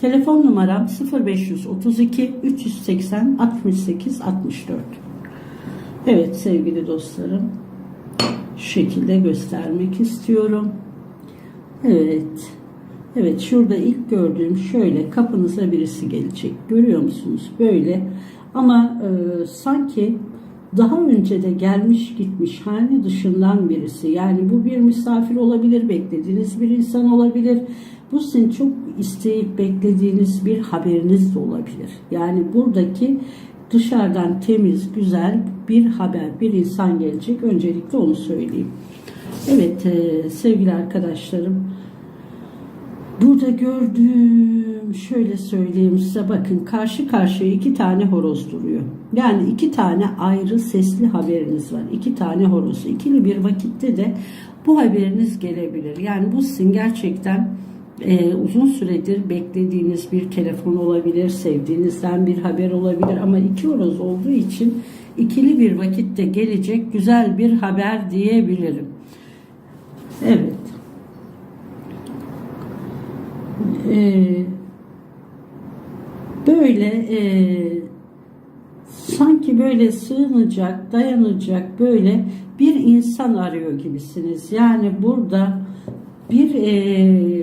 Telefon numaram 0532 380 68 64. Evet sevgili dostlarım. Şu şekilde göstermek istiyorum. Evet. Evet şurada ilk gördüğüm şöyle kapınıza birisi gelecek. Görüyor musunuz? Böyle. Ama e, sanki daha önce de gelmiş gitmiş hane dışından birisi. Yani bu bir misafir olabilir, beklediğiniz bir insan olabilir. Bu sizin çok isteyip beklediğiniz bir haberiniz de olabilir. Yani buradaki dışarıdan temiz, güzel bir haber, bir insan gelecek. Öncelikle onu söyleyeyim. Evet e, sevgili arkadaşlarım. Burada gördüğüm şöyle söyleyeyim size bakın karşı karşıya iki tane horoz duruyor. Yani iki tane ayrı sesli haberiniz var. İki tane horoz. İkili bir vakitte de bu haberiniz gelebilir. Yani bu sizin gerçekten e, uzun süredir beklediğiniz bir telefon olabilir, sevdiğinizden bir haber olabilir ama iki horoz olduğu için ikili bir vakitte gelecek güzel bir haber diyebilirim. Evet. Ee, böyle e, sanki böyle sığınacak, dayanacak böyle bir insan arıyor gibisiniz. Yani burada bir e,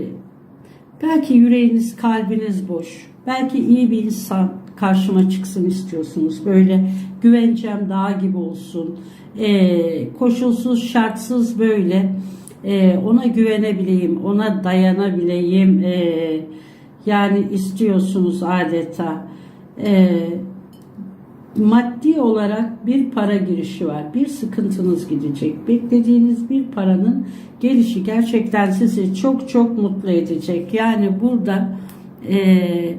belki yüreğiniz, kalbiniz boş, belki iyi bir insan karşıma çıksın istiyorsunuz. Böyle güvencem dağ gibi olsun, e, koşulsuz, şartsız böyle e, ona güvenebileyim, ona dayanabileyim. E, yani istiyorsunuz adeta. E, maddi olarak bir para girişi var. Bir sıkıntınız gidecek. Beklediğiniz bir paranın gelişi gerçekten sizi çok çok mutlu edecek. Yani burada e,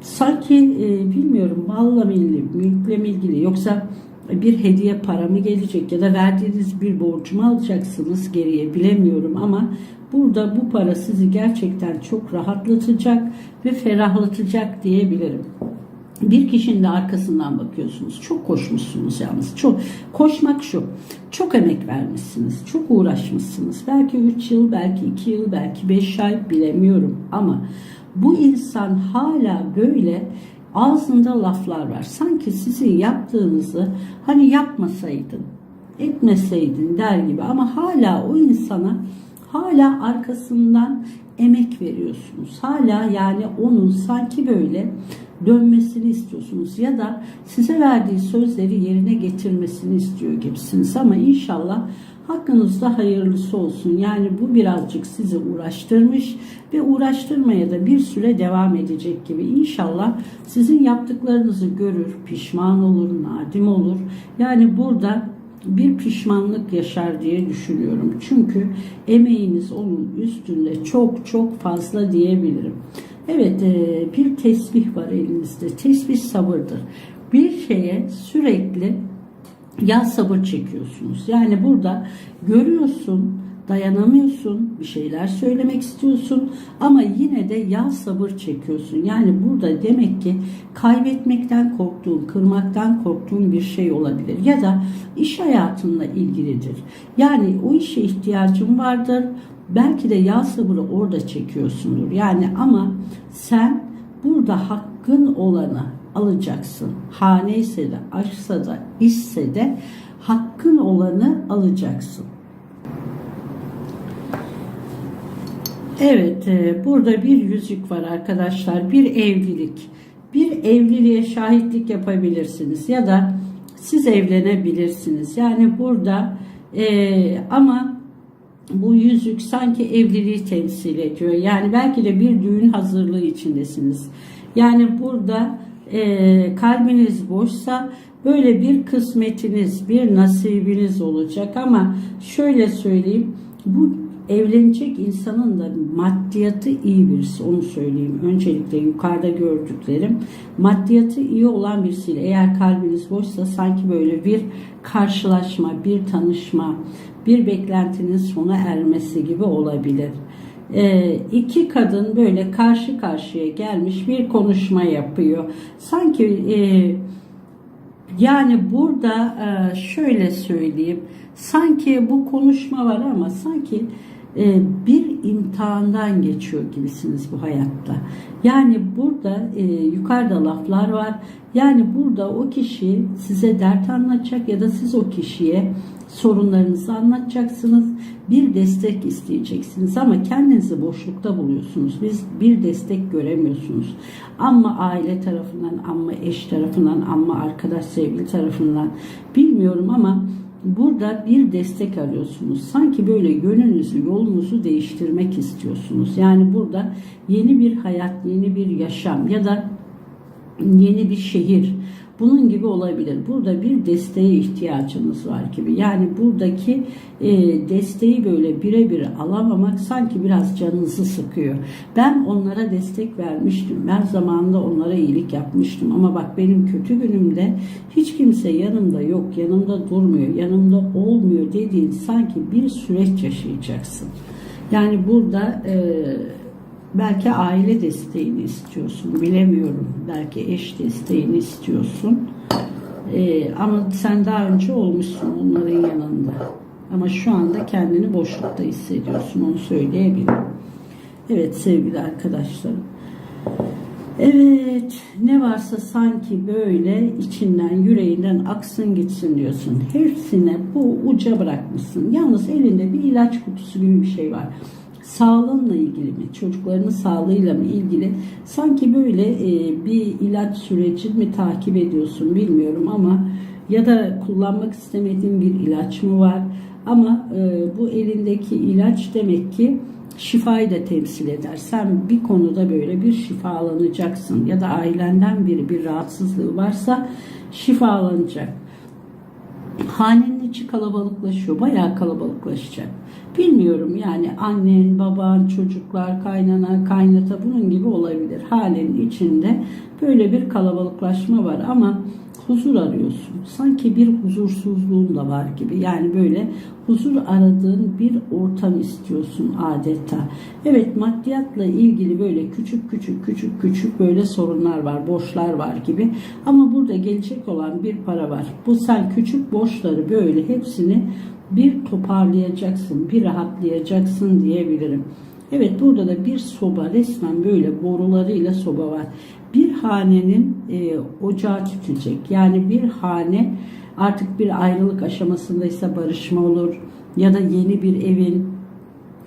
sanki e, bilmiyorum malla mı ilgili, mülkle ilgili yoksa bir hediye para mı gelecek ya da verdiğiniz bir borcu mu alacaksınız geriye bilemiyorum ama burada bu para sizi gerçekten çok rahatlatacak ve ferahlatacak diyebilirim. Bir kişinin de arkasından bakıyorsunuz. Çok koşmuşsunuz yalnız. Çok koşmak şu. Çok emek vermişsiniz. Çok uğraşmışsınız. Belki 3 yıl, belki 2 yıl, belki 5 ay bilemiyorum ama bu insan hala böyle ağzında laflar var. Sanki sizin yaptığınızı hani yapmasaydın, etmeseydin der gibi ama hala o insana hala arkasından emek veriyorsunuz. Hala yani onun sanki böyle dönmesini istiyorsunuz ya da size verdiği sözleri yerine getirmesini istiyor gibisiniz ama inşallah hakkınızda hayırlısı olsun. Yani bu birazcık sizi uğraştırmış ve uğraştırmaya da bir süre devam edecek gibi. İnşallah sizin yaptıklarınızı görür, pişman olur, nadim olur. Yani burada bir pişmanlık yaşar diye düşünüyorum. Çünkü emeğiniz onun üstünde çok çok fazla diyebilirim. Evet e, bir tesbih var elinizde. Tesbih sabırdır. Bir şeye sürekli ya sabır çekiyorsunuz. Yani burada görüyorsun, dayanamıyorsun, bir şeyler söylemek istiyorsun ama yine de ya sabır çekiyorsun. Yani burada demek ki kaybetmekten korktuğun, kırmaktan korktuğun bir şey olabilir ya da iş hayatınla ilgilidir. Yani o işe ihtiyacın vardır. Belki de ya sabrı orada çekiyorsundur. Yani ama sen burada hakkın olanı alacaksın. Hane ise de, aşksa da, işse de hakkın olanı alacaksın. Evet, e, burada bir yüzük var arkadaşlar. Bir evlilik. Bir evliliğe şahitlik yapabilirsiniz ya da siz evlenebilirsiniz. Yani burada e, ama bu yüzük sanki evliliği temsil ediyor. Yani belki de bir düğün hazırlığı içindesiniz. Yani burada e, kalbiniz boşsa böyle bir kısmetiniz, bir nasibiniz olacak ama şöyle söyleyeyim bu evlenecek insanın da maddiyatı iyi birisi onu söyleyeyim. Öncelikle yukarıda gördüklerim maddiyatı iyi olan birisiyle eğer kalbiniz boşsa sanki böyle bir karşılaşma, bir tanışma, bir beklentinin sona ermesi gibi olabilir. Ee, iki kadın böyle karşı karşıya gelmiş bir konuşma yapıyor. Sanki e, yani burada e, şöyle söyleyeyim. Sanki bu konuşma var ama sanki bir imtihandan geçiyor gibisiniz bu hayatta. Yani burada e, yukarıda laflar var. Yani burada o kişi size dert anlatacak ya da siz o kişiye sorunlarınızı anlatacaksınız. Bir destek isteyeceksiniz ama kendinizi boşlukta buluyorsunuz. Biz bir destek göremiyorsunuz. Ama aile tarafından, ama eş tarafından, ama arkadaş sevgili tarafından bilmiyorum ama burada bir destek arıyorsunuz. Sanki böyle yönünüzü, yolunuzu değiştirmek istiyorsunuz. Yani burada yeni bir hayat, yeni bir yaşam ya da yeni bir şehir bunun gibi olabilir. Burada bir desteğe ihtiyacınız var gibi. Yani buradaki e, desteği böyle birebir alamamak sanki biraz canınızı sıkıyor. Ben onlara destek vermiştim. Ben zamanında onlara iyilik yapmıştım. Ama bak benim kötü günümde hiç kimse yanımda yok, yanımda durmuyor, yanımda olmuyor dediğin sanki bir süreç yaşayacaksın. Yani burada e, belki aile desteğini istiyorsun, bilemiyorum. Belki eş desteğini istiyorsun. Ee, ama sen daha önce olmuşsun onların yanında. Ama şu anda kendini boşlukta hissediyorsun, onu söyleyebilirim. Evet sevgili arkadaşlarım. Evet, ne varsa sanki böyle içinden, yüreğinden aksın gitsin diyorsun. Hepsine bu uca bırakmışsın. Yalnız elinde bir ilaç kutusu gibi bir şey var sağlığınla ilgili mi, çocuklarının sağlığıyla mı ilgili sanki böyle e, bir ilaç süreci mi takip ediyorsun bilmiyorum ama ya da kullanmak istemediğin bir ilaç mı var ama e, bu elindeki ilaç demek ki şifayı da temsil eder. Sen bir konuda böyle bir şifalanacaksın ya da ailenden biri bir rahatsızlığı varsa şifalanacak. Hanenin içi kalabalıklaşıyor. Bayağı kalabalıklaşacak. Bilmiyorum yani annen, baban, çocuklar, kaynana, kaynata bunun gibi olabilir. Halenin içinde böyle bir kalabalıklaşma var ama huzur arıyorsun. Sanki bir huzursuzluğun da var gibi. Yani böyle huzur aradığın bir ortam istiyorsun adeta. Evet maddiyatla ilgili böyle küçük küçük küçük küçük böyle sorunlar var, borçlar var gibi. Ama burada gelecek olan bir para var. Bu sen küçük borçları böyle hepsini bir toparlayacaksın, bir rahatlayacaksın diyebilirim. Evet burada da bir soba resmen böyle borularıyla soba var. Bir hanenin e, ocağı tütecek. Yani bir hane artık bir ayrılık aşamasındaysa barışma olur ya da yeni bir evin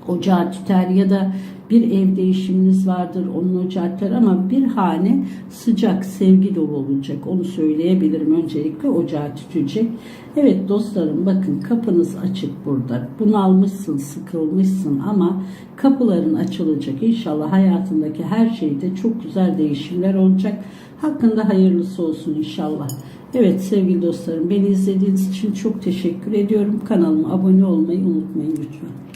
ocağı tüter ya da bir ev değişiminiz vardır onun ocağı tüter ama bir hane sıcak sevgi dolu olacak onu söyleyebilirim öncelikle ocağı tütecek. Evet dostlarım bakın kapınız açık burada bunalmışsın sıkılmışsın ama kapıların açılacak inşallah hayatındaki her şeyde çok güzel değişimler olacak hakkında hayırlısı olsun inşallah. Evet sevgili dostlarım beni izlediğiniz için çok teşekkür ediyorum. Kanalıma abone olmayı unutmayın lütfen.